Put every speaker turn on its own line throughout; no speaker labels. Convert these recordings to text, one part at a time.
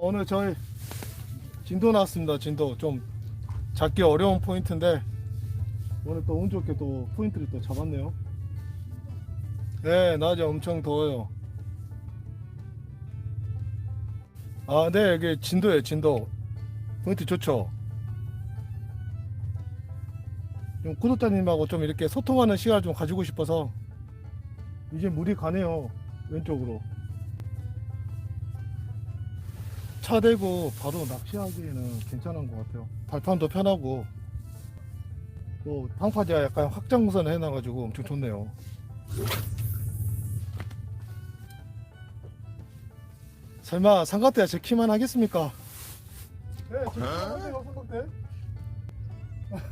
오늘 저희 진도 나왔습니다. 진도 좀 잡기 어려운 포인트인데 오늘 또 운 좋게 또 포인트를 또 잡았네요. 네, 낮에 엄청 더워요. 아, 네, 여기 진도예요, 진도. 포인트 좋죠. 좀 구독자님하고 좀 이렇게 소통하는 시간을 좀 가지고 싶어서 이제 물이 가네요, 왼쪽으로. 차 대고 바로 낚시하기에는 괜찮은 것 같아요. 발판도 편하고 또 방파제가 약간 확장선을 해놔가지고 엄청 좋네요. 설마 삼각대가 제 키만 하겠습니까? 네, 제 키만 하세요, 삼각대.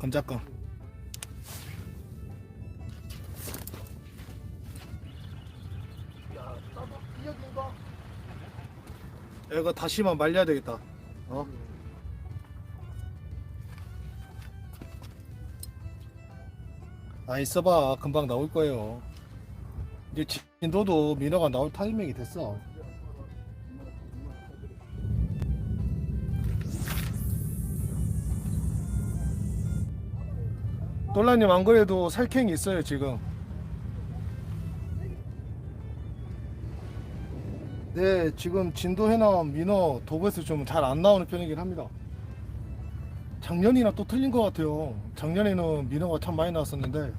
깜짝깜. 이거 다시만 말려야 되겠다. 어? 아 있어봐 금방 나올 거예요. 이제 진도도 민어가 나올 타이밍이 됐어. 놀라님 안 그래도 살쾡이 있어요 지금. 네, 지금 진도 해남 민어 도보에서 좀 잘 안 나오는 편이긴 합니다. 작년이나 또 틀린 것 같아요. 작년에는 민어가 참 많이 나왔었는데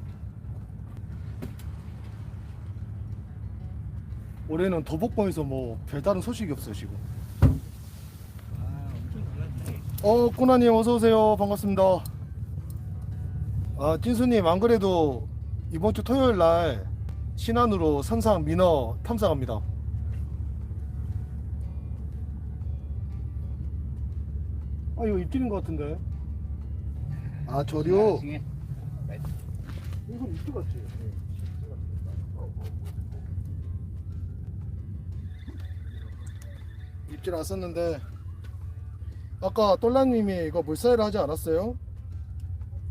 올해는 도복봉에서 뭐 별다른 소식이 없어요 지금. 어, 꼬나님 어서 오세요. 반갑습니다. 아, 찐수님 안 그래도 이번 주 토요일 날 신안으로 선상 민어 탐사갑니다. 아 이거 입질인 것 같은데. 아 저려. 이건 입질 같지. 입질 왔었는데 아까 똘라님이 이거 물사이를 하지 않았어요?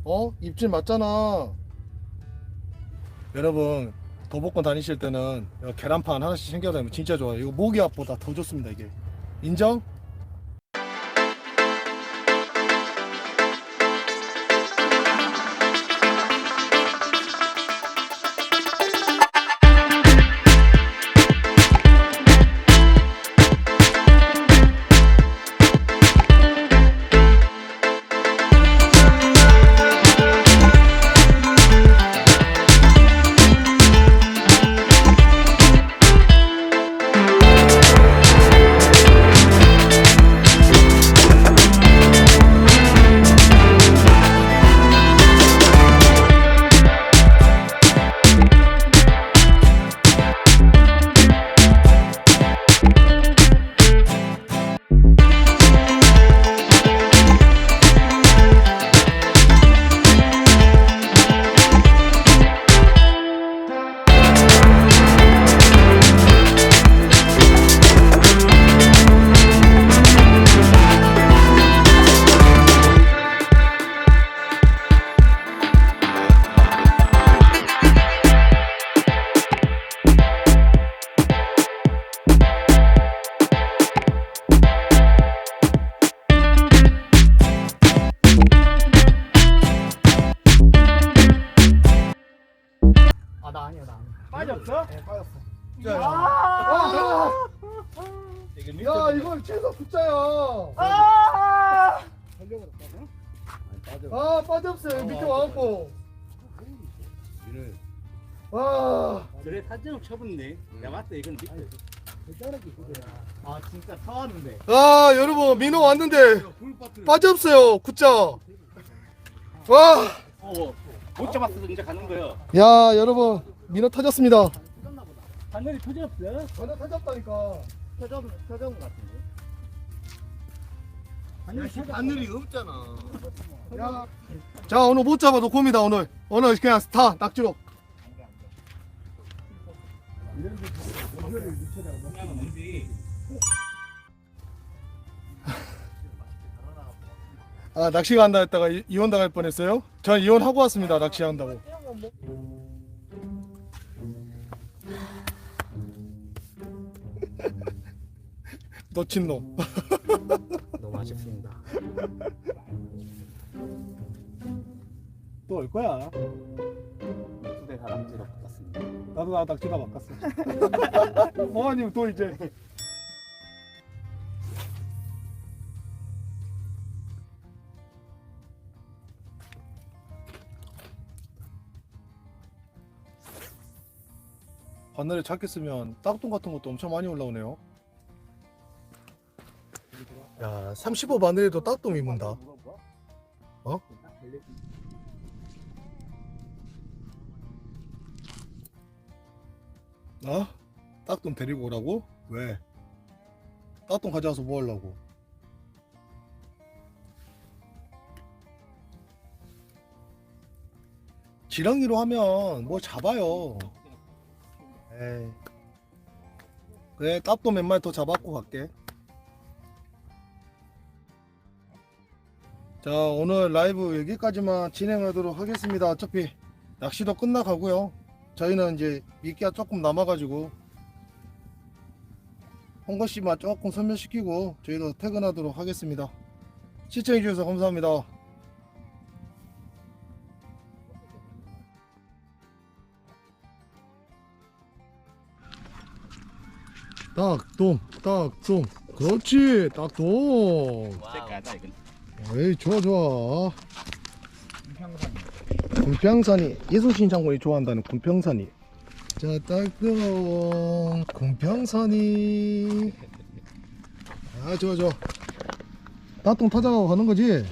어? 입질 맞잖아. 여러분 도복권 다니실 때는 계란판 하나씩 챙겨 다니면 진짜 좋아요. 이거 모기압보다 더 좋습니다 이게. 인정?
빠졌어?
네 빠졌어.
아!
야 이걸 최소 숫자야.
아!
아 빠졌어요 밑에 와갖고. 와.
그래 사진을 쳐봤네. 봤을 때 이건 밑에. 아 진짜 사왔는데.
아 여러분 민호 왔는데 빠졌어요 굿자. 와.
어. 못 잡았어 이제 가는 거요.
야 여러분 민호 터졌습니다.
하늘이 터졌어?
전화 터졌다니까.
터졌 터졌은 것 같은데. 터졌.
하늘이 없잖아.
야. 자 오늘 못 잡아도 곰이다 오늘. 오늘 그냥 스타 낙지로. 아 낚시 간다 했다가 이- 이혼 당할 뻔했어요? 전 이혼하고 왔습니다 낚시 한다고. 놓친 놈.
너무 아쉽습니다.
또 올 거야.
두대 다람쥐로 바꿨습니다.
나도 나 낙지가 바꿨어. 어머님 또 이제. 바늘에 작게 쓰면 딱동 같은 것도 엄청 많이 올라오네요. 야, 35 바늘에도 딱동이 문다. 어? 나? 딱동 데리고 오라고? 왜? 딱동 가져와서 뭐 하려고? 지렁이로 하면 뭐 잡아요. 그래, 딱동 몇 마리 더 잡았고 갈게. 자, 오늘 라이브 여기까지만 진행하도록 하겠습니다. 어차피 낚시도 끝나가고요. 저희는 이제 미끼가 조금 남아가지고 홍거 씨만 조금 설명시키고 저희도 퇴근하도록 하겠습니다. 시청해주셔서 감사합니다. 딱동, 딱동, 그렇지, 딱동.
색깔다 이건.
에이, 좋아, 좋아. 군평산이 이순신 장군이 좋아한다는 군평산이 자 딱동 군평산이 아 좋아 좋아 따뚱 타자고 가는 거지